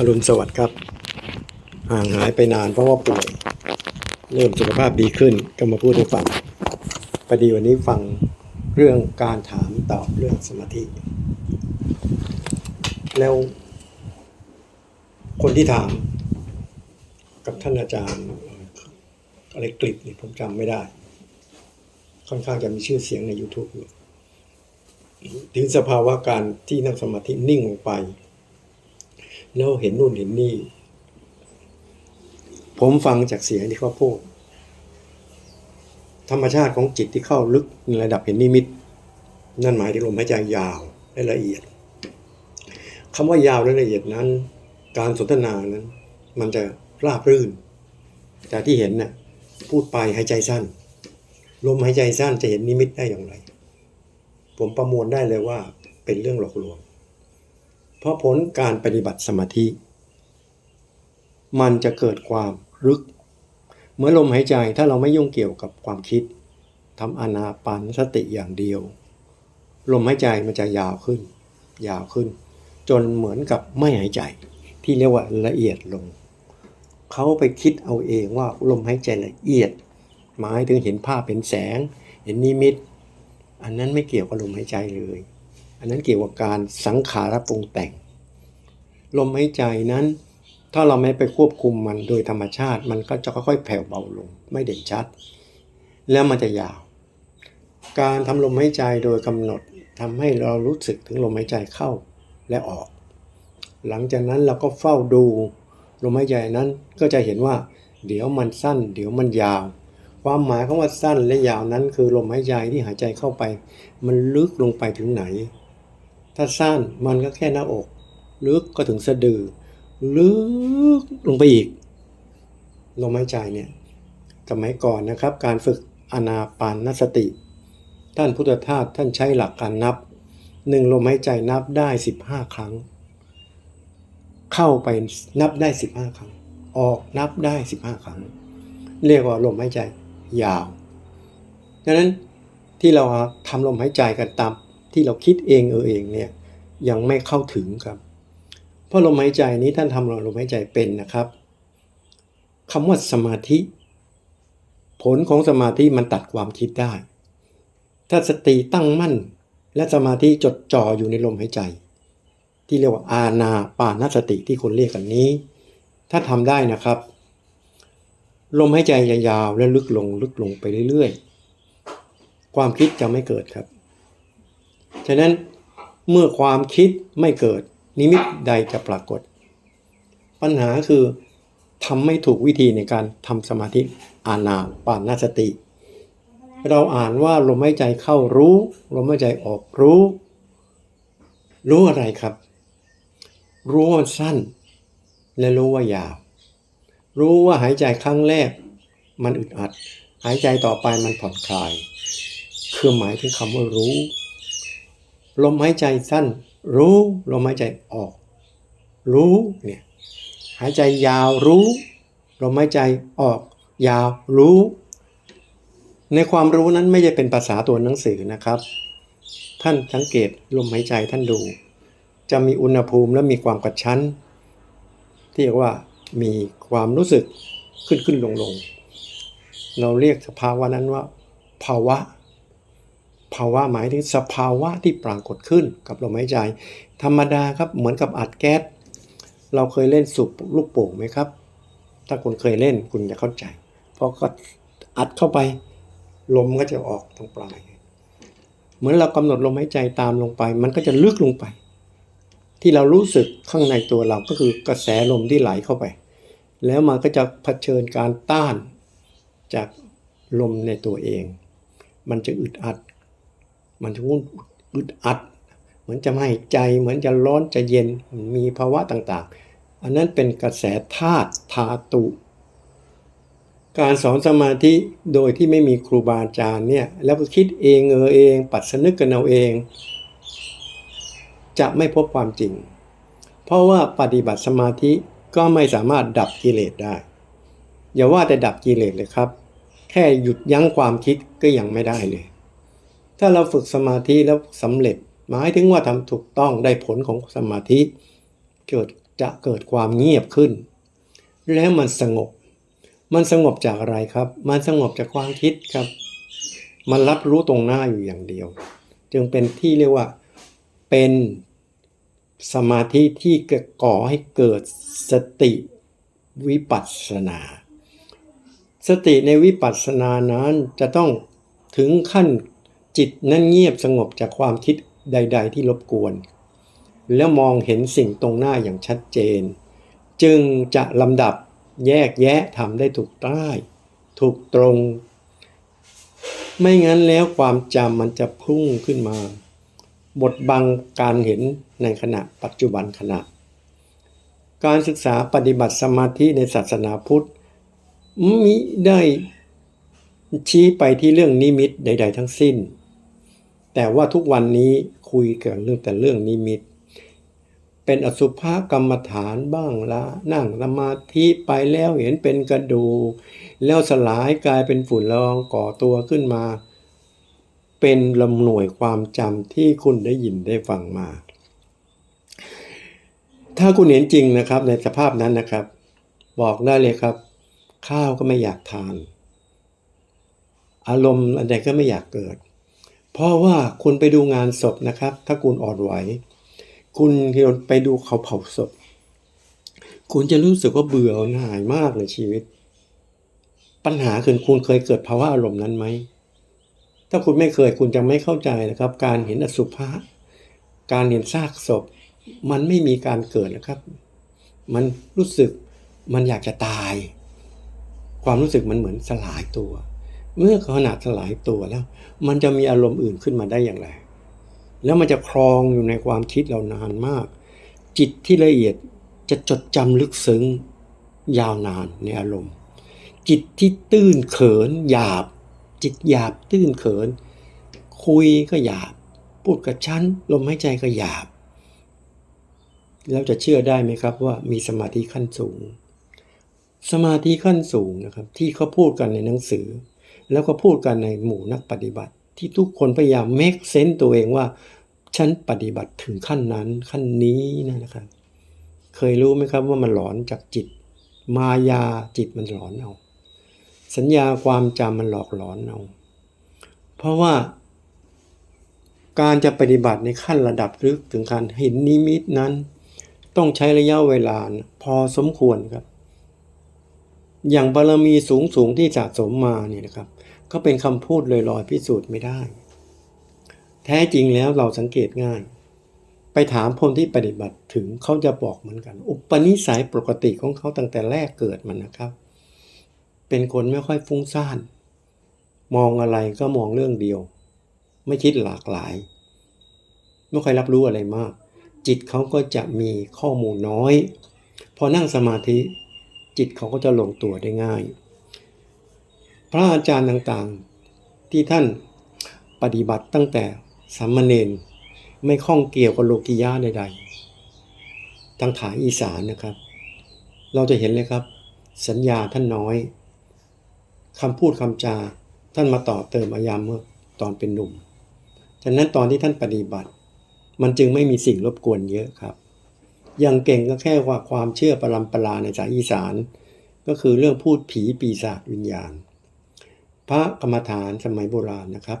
อรุณสวัสดิ์ครับ ห่างหายไปนานเพราะว่าป่วย เริ่มสุขภาพดีขึ้นก็มาพูดให้ฟังพอดีวันนี้ฟังเรื่องการถามตอบเรื่องสมาธิ แล้ว คนที่ถาม กับท่านอาจารย์อะไรกลิบเนี่ยผมจำไม่ได้ ค่อนข้างจะมีชื่อเสียงใน YouTube อยู่ถึงสภาวะการที่นั่งสมาธินิ่งลงไป แล้วเห็นนู่นเห็นนี่ ผมฟังจากเสียงที่เขาพูด ธรรมชาติของจิตที่เข้าลึกในระดับเห็นนิมิต นั่นหมายถึงลมหายใจยาวและละเอียดคำว่ายาวและละเอียดนั้น การสนทนานั้น มันจะราบรื่น แต่ที่เห็นน่ะพูดไปหายใจสั้น ลมหายใจสั้นจะเห็นนิมิตได้อย่างไร ผมประมวลได้เลยว่าเป็นเรื่องหลอกลวง เพราะผลการปฏิบัติสมาธิ มันจะเกิดความรึก เมื่อลมหายใจถ้าเราไม่ยุ่งเกี่ยวกับความคิดทำอนาปานสติอย่างเดียว ลมหายใจมันจะยาวขึ้น ยาวขึ้น จนเหมือนกับไม่หายใจ ที่เรียกว่าละเอียดลง เขาไปคิดเอาเองว่าลมหายใจละเอียด หมายถึงเห็นภาพเป็นแสง เห็นนิมิต อันนั้นไม่เกี่ยวกับลมหายใจเลย อันนั้นเกี่ยวกับการสังขารปรุงแต่ง ลมหายใจนั้น ถ้าเราไม่ไปควบคุมมันโดยธรรมชาติ มันก็จะค่อยๆแผ่วเบาลง ไม่เด่นชัด แล้วมันจะยาว การทำลมหายใจโดยกำหนดทำให้เรารู้สึกถึงลมหายใจเข้าและออก หลังจากนั้นเราก็เฝ้าดูลมหายใจนั้นก็จะเห็นว่า เดี๋ยวมันสั้น เดี๋ยวมันยาว ความหมายของว่าสั้นและยาวนั้น คือลมหายใจที่หายใจเข้าไป มันลึกลงไปถึงไหน ถ้าสั้นมันก็แค่หน้าอก ลึกก็ถึงสะดือ ลึกลงไปอีก ลมหายใจเนี่ยสมัยก่อนนะครับ การฝึกอนาปานสติ ท่านพุทธทาสท่านใช้หลักการนับหนึ่งลมหายใจนับได้ 15 ครั้ง เข้าไปนับได้ 15 ครั้ง ออกนับได้ 15 ครั้ง เรียกว่าลมหายใจยาวดังนั้นที่เราทำลมหายใจกันตาม ที่เราคิดเองเออเองเนี่ยยังไม่เข้าถึงครับ เพราะลมหายใจนี้ท่านทำลมหายใจเป็นนะครับคำว่าสมาธิ ผลของสมาธิมันตัดความคิดได้ ถ้าสติตั้งมั่น และสมาธิจดจ่ออยู่ในลมหายใจ ที่เรียกว่าอาณาปานสติที่คนเรียกกันนี้ ถ้าทำได้นะครับ ลมหายใจยาวๆและลึกลงลึกลงไปเรื่อยๆ ความคิดจะไม่เกิดครับ ฉะนั้นเมื่อความคิดไม่เกิด นิมิตใดจะปรากฏ ปัญหาคือทำไม่ถูกวิธีในการทำสมาธิอาณาปานสติ เราอ่านว่าลมหายใจเข้ารู้ ลมหายใจออกรู้ รู้อะไรครับ รู้ว่าสั้น และรู้ว่ายาว รู้ว่าหายใจครั้งแรก มันอึดอัด หายใจต่อไปมันผ่อนคลาย คือหมายถึงคำว่ารู้ ลมหายใจสั้น รู้ลมหายใจออก รู้เนี่ยหายใจยาวรู้ลมหายใจออก ยาวรู้ ในความรู้นั้นไม่ใช่เป็นภาษาตัวหนังสือนะครับ ท่านสังเกตลมหายใจท่านดู จะมีอุณหภูมิและมีความกระชั้น ที่เรียกว่ามีความรู้สึกขึ้นขึ้นลงลงเราเรียกสภาวะนั้นว่า ภาวะ ภาวะหมายถึงสภาวะที่ปรากฏขึ้นกับลมหายใจ ธรรมดาครับเหมือนกับอัดแก๊สเราเคยเล่นสูบลูกโป่งไหมครับ ถ้าคุณเคยเล่นคุณจะเข้าใจ เพราะก็อัดเข้าไปลมก็จะออกทางปลาย เหมือนเรากำหนดลมหายใจตามลงไป มันก็จะลึกลงไป ที่เรารู้สึกข้างในตัวเราก็คือกระแสลมที่ไหลเข้าไป แล้วมันก็จะเผชิญการต้านจากลมในตัวเอง มันจะอึดอัด มันจะวุ่นอึดอัด เหมือนจะไม่หายใจ เหมือนจะร้อนจะเย็น มีภาวะต่างๆ อันนั้นเป็นกระแสธาตุธาตุ การสอนสมาธิโดยที่ไม่มีครูบาอาจารย์เนี่ย แล้วก็คิดเองเออเอง ปัดสนึกกันเอาเอง จะไม่พบความจริง เพราะว่าปฏิบัติสมาธิก็ไม่สามารถดับกิเลสได้ อย่าว่าแต่ดับกิเลสเลยครับ แค่หยุดยั้งความคิดก็ยังไม่ได้เลย ถ้าเราฝึกสมาธิแล้วสำเร็จ หมายถึงว่าทำถูกต้องได้ผลของสมาธิ เกิดจะเกิดความเงียบขึ้น แล้วมันสงบ มันสงบจากอะไรครับ มันสงบจากความคิดครับ มันรับรู้ตรงหน้าอยู่อย่างเดียว จึงเป็นที่เรียกว่าเป็นสมาธิที่ก่อให้เกิดสติวิปัสสนา สติในวิปัสสนานั้นจะต้องถึงขั้น จิตนั้นเงียบสงบจากความคิดใด ๆ ที่รบกวน แล้วมองเห็นสิ่งตรงหน้าอย่างชัดเจน จึงจะลำดับแยกแยะทำได้ถูกต้ถูกตรง ไม่งั้นแล้วความจำมันจะพุ่งขึ้นมา บทบังการเห็นในขณะปัจจุบันขณะ การศึกษาปฏิบัติสมาธิในศาสนาพุทธมิได้ชี้ไปที่เรื่องนิมิตใด ๆ ทั้งสิ้น แต่ว่าทุกวันนี้คุยกันเรื่องแต่เรื่องนิมิต เป็นอสุภกรรมฐานบ้างละนั่งสมาธิไปแล้วเห็นเป็นกระดูกแล้วสลายกลายเป็นฝุ่นละอองก่อตัวขึ้นมา เป็นลำหน่วยความจำที่คุณได้ยินได้ฟังมา ถ้าคุณเห็นจริงนะครับในสภาพนั้นนะครับ บอกได้เลยครับ ข้าวก็ไม่อยากทาน อารมณ์อะไรก็ไม่อยากเกิด เพราะว่าคุณไปดูงานศพนะครับ ถ้าคุณอ่อนไหว คุณไปดูเขาเผาศพ คุณจะรู้สึกว่าเบื่อหน่ายมากในชีวิต ปัญหาคือคุณเคยเกิดภาวะอารมณ์นั้นไหม ถ้าคุณไม่เคยคุณจะไม่เข้าใจนะครับ การเห็นอสุภะการเห็นซากศพ มันไม่มีการเกิดนะครับ มันรู้สึกมันอยากจะตาย ความรู้สึกมันเหมือนสลายตัว เมื่อขนาดสลายตัวแล้ว มันจะมีอารมณ์อื่นขึ้นมาได้อย่างไร แล้วมันจะครองอยู่ในความคิดเรานานมาก จิตที่ละเอียดจะจดจำลึกซึ้งยาวนานในอารมณ์ จิตที่ตื้นเขินหยาบ จิตหยาบตื้นเขิน คุยก็หยาบ พูดกับฉันลมหายใจก็หยาบ แล้วจะเชื่อได้ไหมครับว่ามีสมาธิขั้นสูง สมาธิขั้นสูงนะครับ ที่เขาพูดกันในหนังสือ แล้วก็พูดกันในหมู่นักปฏิบัติ ที่ทุกคนพยายามเมคเซนต์ตัวเองว่า ฉันปฏิบัติถึงขั้นนั้นขั้นนี้นะครับ เคยรู้ไหมครับว่ามันหลอนจากจิต มายาจิตมันหลอนเอาสัญญาความจำมันหลอกหลอนเอาเพราะว่า การจะปฏิบัติในขั้นระดับลึกถึงการเห็นนิมิตนั้น ต้องใช้ระยะเวลาพอสมควรครับ อย่างบารมีสูงสูงที่สะสมมาเนี่ยนะครับ ก็เป็นคำพูดลอยๆพิสูจน์ไม่ได้ แท้จริงแล้วเราสังเกตง่าย ไปถามคนที่ปฏิบัติถึงเขาจะบอกเหมือนกัน อุปนิสัยปกติของเขาตั้งแต่แรกเกิดมันนะครับ เป็นคนไม่ค่อยฟุ้งซ่าน มองอะไรก็มองเรื่องเดียว ไม่คิดหลากหลาย ไม่ค่อยรับรู้อะไรมาก จิตเขาก็จะมีข้อมูลน้อย พอนั่งสมาธิ จิตเขาก็จะลงตัวได้ง่าย พระอาจารย์ต่างๆ ที่ท่านปฏิบัติตั้งแต่สามเณรไม่ข้องเกี่ยวกับโลกิยะใดๆทางฐานอีสานนะครับ เราจะเห็นเลยครับ สัญญาท่านน้อยคำพูดคำจาท่านมาต่อเติมอายามเมื่อตอนเป็นหนุ่ม ฉะนั้นตอนที่ท่านปฏิบัติมันจึงไม่มีสิ่งรบกวนเยอะครับ อย่างเก่งก็แค่ว่าความเชื่อประลำปลาในสายอีสาน ก็คือเรื่องพูดผีปีศาจวิญญาณ พระกรรมฐานสมัยโบราณนะครับ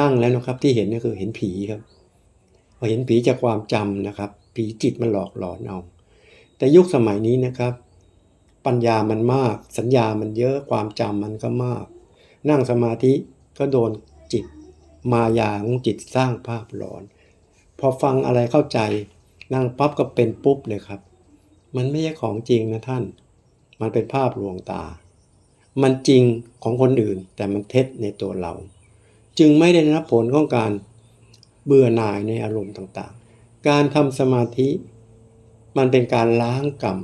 นั่งแล้วนะครับที่เห็นก็คือเห็นผีครับพอเห็นผีจากความจำนะครับ ผีจิตมันหลอกหลอนเอาแต่ยุคสมัยนี้นะครับ ปัญญามันมาก สัญญามันเยอะความจำมันก็มาก นั่งสมาธิก็โดนจิต มายาของจิตสร้างภาพหลอน พอฟังอะไรเข้าใจ นั่งปั๊บก็เป็นปุ๊บเลยครับ มันไม่ใช่ของจริงนะท่าน มันเป็นภาพลวงตา มันจริงของคนอื่น แต่มันเท็จในตัวเรา จึงไม่ได้รับผลของการเบื่อหน่ายในอารมณ์ต่างๆ การทำสมาธิ มันเป็นการล้างกรรม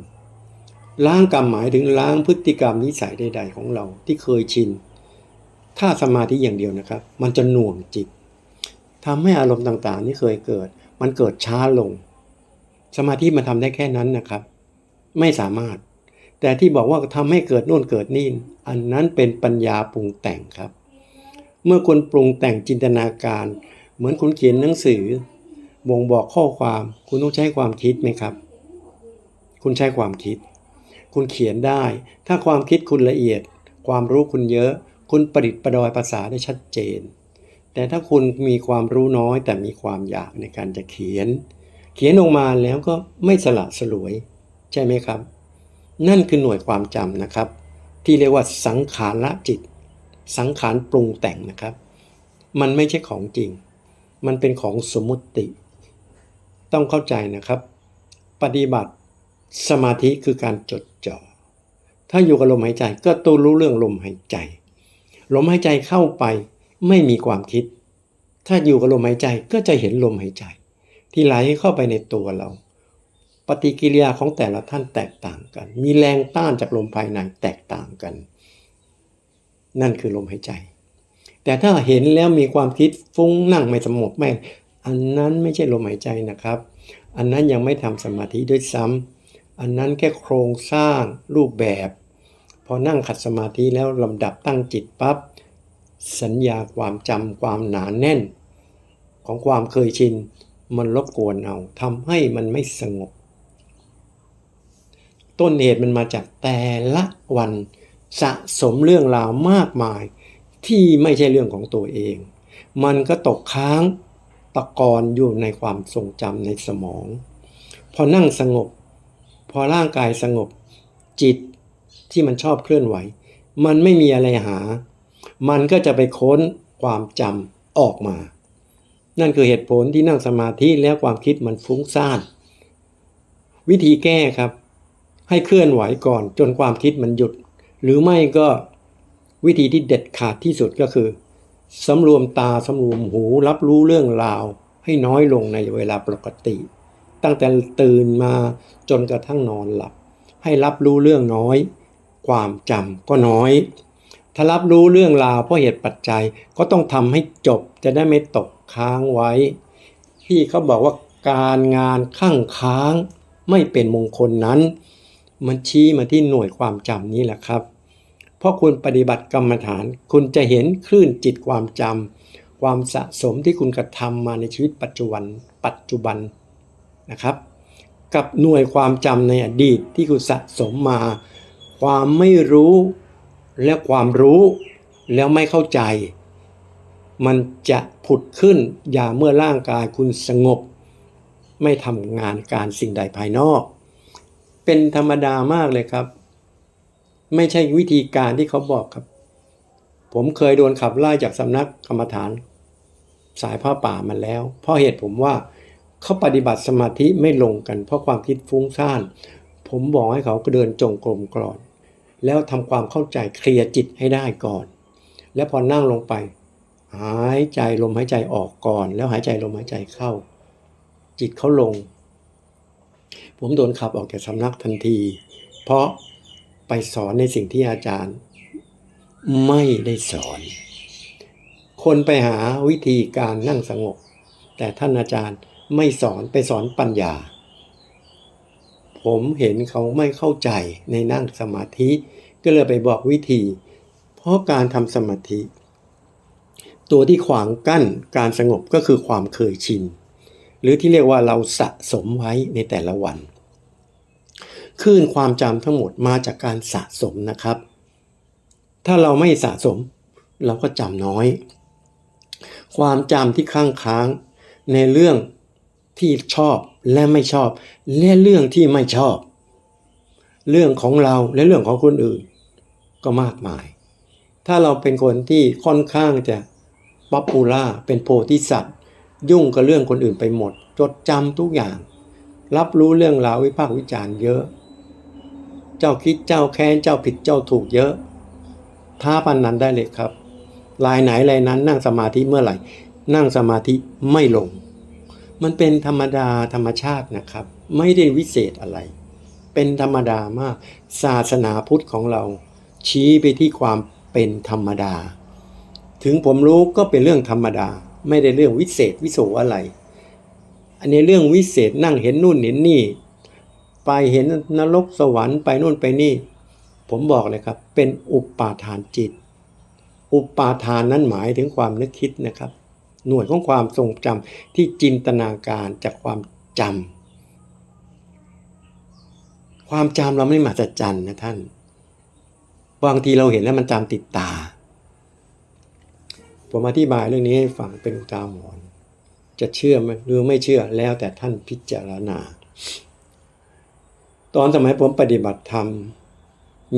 ล้างกรรมหมายถึงล้างพฤติกรรมนิสัยใด ๆ ของเราที่เคยชิน ถ้าสมาธิอย่างเดียวนะครับ มันจะหน่วงจิตทำให้อารมณ์ต่างๆที่เคยเกิด มันเกิดช้าลง สมาธิมันทำได้แค่นั้นนะครับ ไม่สามารถ แต่ที่บอกว่าทำให้เกิดโน่นเกิดนี่อันนั้นเป็นปัญญาปรุงแต่งครับ เมื่อคุณปรุงแต่งจินตนาการ เหมือนคุณเขียนหนังสือบ่งบอกข้อความคุณต้องใช้ความคิดไหมครับ คุณใช้ความคิด คุณเขียนได้ ถ้าความคิดคุณละเอียด ความรู้คุณเยอะ คุณประดิษฐ์ประดอยภาษาได้ชัดเจน แต่ถ้าคุณมีความรู้น้อย แต่มีความอยากในการจะเขียน เขียนออกมาแล้วก็ไม่สละสลวย ใช่ไหมครับ นั่นคือหน่วยความจำนะครับ ที่เรียกว่าสังขารละจิต สังขารปรุงแต่งนะครับ มันไม่ใช่ของจริง มันเป็นของสมมุติ ต้องเข้าใจนะครับ ปฏิบัติสมาธิคือการจดจ่อถ้าอยู่กับลมหายใจก็ตัวรู้เรื่องลมหายใจ ลมหายใจเข้าไปไม่มีความคิด ถ้าอยู่กับลมหายใจก็จะเห็นลมหายใจ ที่ไหลเข้าไปในตัวเรา ปฏิกิริยาของแต่ละท่านแตกต่างกัน มีแรงต้านจากลมภายในแตกต่างกัน นั่นคือลมหายใจ แต่ถ้าเห็นแล้วมีความคิดฟุ้งนั่งไม่สงบไม่อันนั้นไม่ใช่ลมหายใจนะครับ อันนั้นยังไม่ทำสมาธิด้วยซ้ำอันนั้นแค่โครงสร้างรูปแบบ พอนั่งขัดสมาธิแล้วลำดับตั้งจิตปับ๊บสัญญาความจำความหนาแน่น ของความเคยชิน มันรบกวนเอาทำให้มันไม่สงบ ต้นเหตุมันมาจากแต่ละวันสะสมเรื่องราวมากมาย ที่ไม่ใช่เรื่องของตัวเอง มันก็ตกค้างตะกอนอยู่ในความทรงจำในสมอง พอนั่งสงบ พอร่างกายสงบ จิตที่มันชอบเคลื่อนไหว มันไม่มีอะไรหา มันก็จะไปค้นความจำออกมา นั่นคือเหตุผลที่นั่งสมาธิแล้วความคิดมันฟุ้งซ่าน วิธีแก้ครับ ให้เคลื่อนไหวก่อนจนความคิดมันหยุด หรือไม่ก็วิธีที่เด็ดขาดที่สุดก็คือสำรวมตาสำรวมหูรับรู้เรื่องราว ให้น้อยลงในเวลาปกติ ตั้งแต่ตื่นมาจนกระทั่งนอนหลับ ให้รับรู้เรื่องน้อย ความจำก็น้อย ถ้ารับรู้เรื่องราวเพราะเหตุปัจจัยก็ต้องทำให้จบจะได้ไม่ตกค้างไว้ ที่เขาบอกว่าการงานข้างค้างไม่เป็นมงคลนั้น มันชี้มาที่หน่วยความจำนี้แหละครับ เพราะคุณปฏิบัติกรรมฐาน คุณจะเห็นคลื่นจิตความจำความสะสมที่คุณกระทำมาในชีวิตปัจจุบันปัจจุบันนะครับ กับหน่วยความจำในอดีตที่คุณสะสมมา ความไม่รู้และความรู้แล้วไม่เข้าใจ มันจะผุดขึ้นอย่าเมื่อร่างกายคุณสงบ ไม่ทำงานการสิ่งใดภายนอก เป็นธรรมดามากเลยครับ ไม่ใช่วิธีการที่เขาบอกครับ ผมเคยโดนขับไล่จากสำนักกรรมฐาน สายผ้าป่ามาแล้ว เพราะเหตุผมว่าเขาปฏิบัติสมาธิไม่ลงกัน เพราะความคิดฟุ้งซ่าน ผมบอกให้เขาเดินจงกรมก่อน แล้วทำความเข้าใจเคลียร์จิตให้ได้ก่อน แล้วพอนั่งลงไป หายใจลมหายใจออกก่อน แล้วหายใจลมหายใจเข้า จิตเขาลง ผมโดนขับออกจากสำนักทันที เพราะไปสอนในสิ่งที่อาจารย์ ไม่ได้สอน คนไปหาวิธีการนั่งสงบ แต่ท่านอาจารย์ไม่สอนไปสอนปัญญา ผมเห็นเขาไม่เข้าใจในนั่งสมาธิ ก็เลยไปบอกวิธี เพราะการทำสมาธิ ตัวที่ขวางกั้นการสงบก็คือความเคยชิน หรือที่เรียกว่าเราสะสมไว้ในแต่ละวันคลื่นความจำทั้งหมดมาจากการสะสมนะครับ ถ้าเราไม่สะสม เราก็จำน้อย ความจำที่ค้างค้างในเรื่องที่ชอบและไม่ชอบ และเรื่องที่ไม่ชอบ เรื่องของเราและเรื่องของคนอื่น ก็มากมาย ถ้าเราเป็นคนที่ค่อนข้างจะป๊อปปูล่าเป็นโพธิสัตว์ ยุ่งกับเรื่องคนอื่นไปหมด จดจำทุกอย่าง รับรู้เรื่องราววิพากษ์วิจารณ์เยอะ เจ้าคิดเจ้าแค้นเจ้าผิดเจ้าถูกเยอะท้าพันนั้นได้เลยครับลายไหนลายนั้นนั่งสมาธิเมื่อไหร่ นั่งสมาธิไม่ลง มันเป็นธรรมดาธรรมชาตินะครับ ไม่ได้วิเศษอะไร เป็นธรรมดามาก ศาสนาพุทธของเรา ชี้ไปที่ความเป็นธรรมดา ถึงผมรู้ก็เป็นเรื่องธรรมดา ไม่ได้เรื่องวิเศษวิโสอะไร อันนี้เรื่องวิเศษนั่งเห็นนู่นเห็นนี่ ไปเห็นนรกสวรรค์ไปนู่นไปนี่ ผมบอกเลยครับ เป็นอุปาทานจิต อุปาทานนั้นหมายถึงความนึกคิดนะครับ หน่วยของความทรงจำที่จินตนาการจากความจความจำเราไม่มหัศจรรย์นะท่านบางทีเราเห็นแล้วมันจำติดตา ผมอธิบายเรื่องนี้ให้ฟังเป็นอุทาหรณ์จะเชื่อไหมหรือไม่เชื่อแล้วแต่ท่านพิจารณา ตอนสมัยผมปฏิบัติธรรม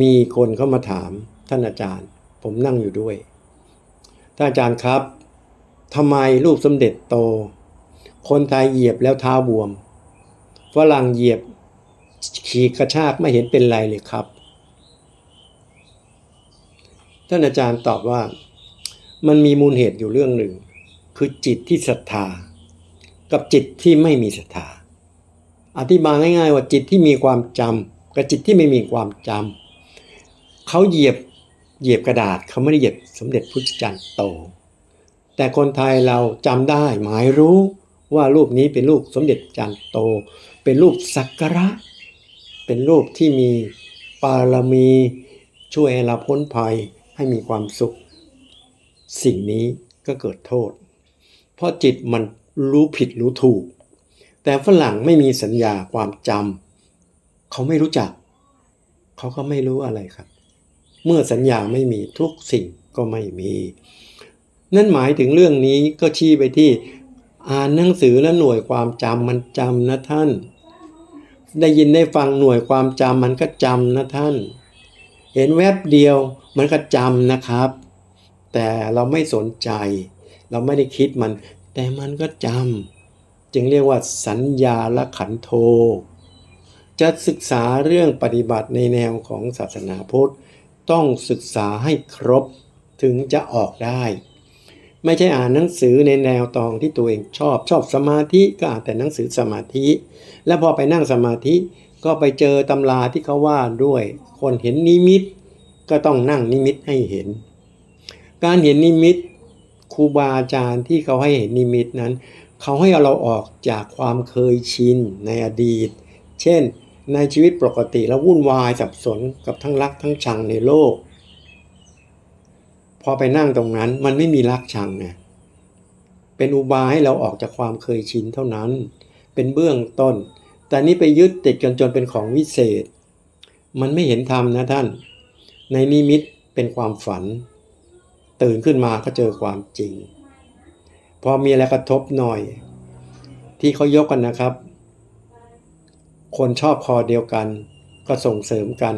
มีคนเข้ามาถามท่านอาจารย์ ผมนั่งอยู่ด้วยท่านอาจารย์ครับทำไมรูปสมเด็จโต คนไทยเหยียบแล้วเท้าบวมฝรั่งเหยียบขีกระชากไม่เห็นเป็นไรเลยครับ ท่านอาจารย์ตอบว่า มันมีมูลเหตุอยู่เรื่องหนึ่ง คือจิตที่ศรัทธา กับจิตที่ไม่มีศรัทธา อธิบายง่ายๆว่าจิตที่มีความจำกับจิตที่ไม่มีความจำเขาเหยียบเหยียบกระดาษเขาไม่ได้เหยียบสมเด็จพุทธจารย์โต แต่คนไทยเราจำได้หมายรู้ว่ารูปนี้เป็นรูปสมเด็จจารย์โต เป็นรูปสักการะ เป็นรูปที่มีปารมีช่วยให้เราพ้นภัยให้มีความสุข สิ่งนี้ก็เกิดโทษ เพราะจิตมันรู้ผิดรู้ถูก แต่ฝรั่งไม่มีสัญญาความจำเขาไม่รู้จัก เขาก็ไม่รู้อะไรครับ เมื่อสัญญาไม่มีทุกสิ่งก็ไม่มี นั่นหมายถึงเรื่องนี้ก็ชี้ไปที่อ่านหนังสือแล้วหน่วยความจำมันจำนะท่าน ได้ยินได้ฟังหน่วยความจำมันก็จำนะท่าน เห็นแวบเดียวมันก็จำนะครับ แต่เราไม่สนใจ เราไม่ได้คิดมัน แต่มันก็จำจึงเรียกว่าสัญญาละขันโท จะศึกษาเรื่องปฏิบัติในแนวของศาสนาพุทธ ต้องศึกษาให้ครบถึงจะออกได้ ไม่ใช่อ่านหนังสือในแนวตองที่ตัวเองชอบชอบสมาธิก็อ่านแต่หนังสือสมาธิ แล้วพอไปนั่งสมาธิก็ไปเจอตำราที่เขาว่าด้วย คนเห็นนิมิต ก็ต้องนั่งนิมิตให้เห็น การเห็นนิมิตครูบาอาจารย์ที่เขาให้เห็นนิมิตนั้น เขาให้เราออกจากความเคยชินในอดีต เช่น ในชีวิตปกติแล้ววุ่นวายสับสนกับทั้งรักทั้งชังในโลก พอไปนั่งตรงนั้นมันไม่มีรักชังไงเป็นอุบายให้เราออกจากความเคยชินเท่านั้น เป็นเบื้องต้น แต่นี้ไปยึดติดกันจนเป็นของวิเศษ มันไม่เห็นธรรมนะท่าน ในนิมิตเป็นความฝัน ตื่นขึ้นมาก็เจอความจริง พอมีอะไรกระทบหน่อย ที่เขายกกันนะครับ คนชอบคอเดียวกัน ก็ส่งเสริมกัน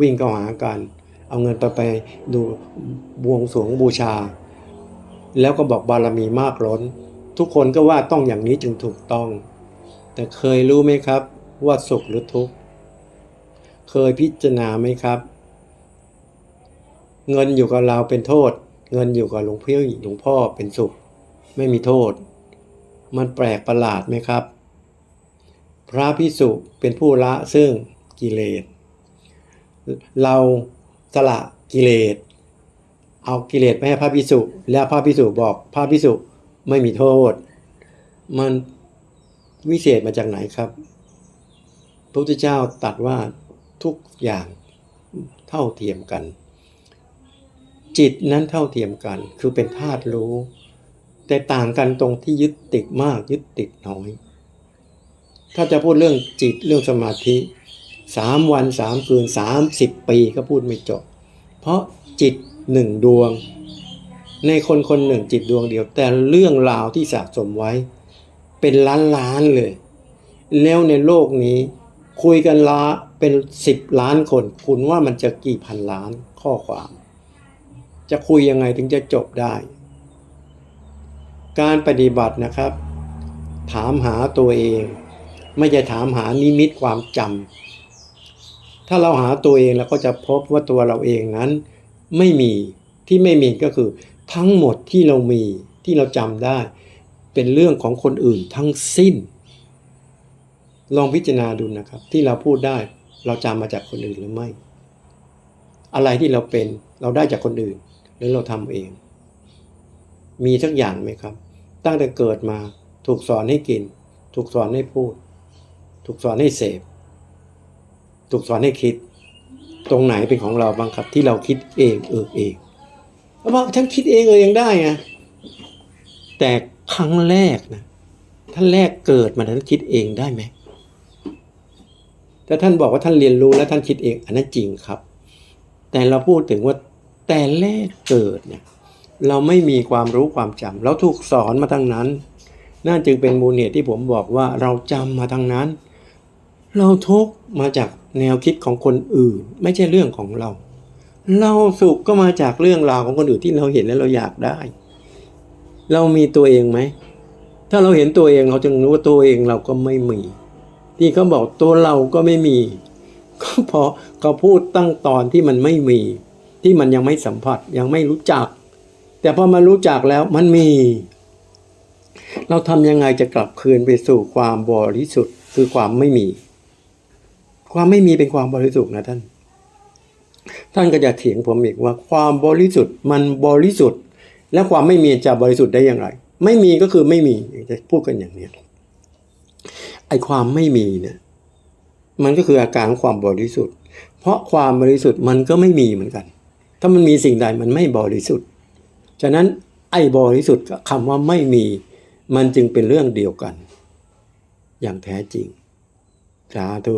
วิ่งเข้าหากัน เอาเงินไปไปดูบวงสวงบูชา แล้วก็บอกบารมีมากล้น ทุกคนก็ว่าต้องอย่างนี้จึงถูกต้อง แต่เคยรู้ไหมครับว่าสุขหรือทุกข์ เคยพิจารณาไหมครับ เงินอยู่กับเราเป็นโทษ เงินอยู่กับหลวงพี่หลวงพ่อเป็นสุข ไม่มีโทษ มันแปลกประหลาดไหมครับ พระพิสุเป็นผู้ละซึ่งกิเลส เราสละกิเลส เอากิเลสไปให้พระพิสุแล้วพระพิสุบอกพระพิสุไม่มีโทษ มันวิเศษมาจากไหนครับพระพุทธเจ้าตรัดว่าทุกอย่างเท่าเทียมกัน จิตนั้นเท่าเทียมกัน คือเป็นธาตุรู้ แต่ต่างกันตรงที่ยึดติดมากยึดติดน้อย ถ้าจะพูดเรื่องจิตเรื่องสมาธิสามวันสามคืนสามสิบปีก็พูดไม่จบ เพราะจิตหนึ่งดวง ในคนคนหนึ่งจิตดวงเดียว แต่เรื่องราวที่สะสมไว้ เป็นล้านล้านเลย แล้วในโลกนี้คุยกันละเป็นสิบล้านคน คุณว่ามันจะกี่พันล้านข้อความ จะคุยยังไงถึงจะจบได้ การปฏิบัตินะครับ ถามหาตัวเอง ไม่ใช่ถามหานิมิตความจำถ้าเราหาตัวเองแล้วก็จะพบว่าตัวเราเองนั้น ไม่มีที่ไม่มีก็คือ ทั้งหมดที่เรามีที่เราจำได้ เป็นเรื่องของคนอื่นทั้งสิ้น ลองพิจารณาดูนะครับ ที่เราพูดได้เราจำมาจากคนอื่นหรือไม่ อะไรที่เราเป็นเราได้จากคนอื่น หรือเราทำเอง มีสักอย่างไหมครับ ตั้งแต่เกิดมาถูกสอนให้กิน ถูกสอนให้พูด ถูกสอนให้เสพ ถูกสอนให้คิด ตรงไหนเป็นของเราบ้างครับ ที่เราคิดเองเออเองแล้วบอกฉันคิดเองเออเองได้ไงแต่ครั้งแรกนะท่านแรกเกิดมาท่านคิดเองได้ไหมแต่ท่านบอกว่าท่านเรียนรู้และท่านคิดเองอันนั้นจริงครับ แต่เราพูดถึงว่า แต่แรกเกิดเนี่ยเราไม่มีความรู้ความจำเราถูกสอนมาทั้งนั้น นั่นจึงเป็นมูลเหตุที่ผมบอกว่าเราจำมาทั้งนั้น เราทุกมาจากแนวคิดของคนอื่น ไม่ใช่เรื่องของเรา เราสุขก็มาจากเรื่องราวของคนอื่นที่เราเห็นแล้วเราอยากได้ เรามีตัวเองไหมถ้าเราเห็นตัวเองเราจึงรู้ว่าตัวเองเราก็ไม่มี ที่เขาบอกตัวเราก็ไม่มี ก็เพราะเขาพูดตั้งตอนที่มันไม่มี ที่มันยังไม่สัมผัสยังไม่รู้จัก แต่พอมารู้จักแล้วมันมี เราทำยังไงจะกลับคืนไปสู่ความบริสุทธิ์คือความไม่มี ความไม่มีเป็นความบริสุทธิ์นะท่าน ท่านก็จะเถียงผมอีกว่า ความบริสุทธิ์มันบริสุทธิ์ และความไม่มีจะบริสุทธิ์ได้อย่างไร ไม่มีก็คือไม่มีจะพูดกันอย่างนี้ไอ้ความไม่มีเนี่ยมันก็คืออาการของความบริสุทธิ์ เพราะความบริสุทธิ์มันก็ไม่มีเหมือนกัน ถ้ามันมีสิ่งใดมันไม่บริสุทธิ์ ฉะนั้นไอ้บริสุทธิ์กับคำว่าไม่มีมันจึงเป็นเรื่องเดียวกัน อย่างแท้จริงสาธุ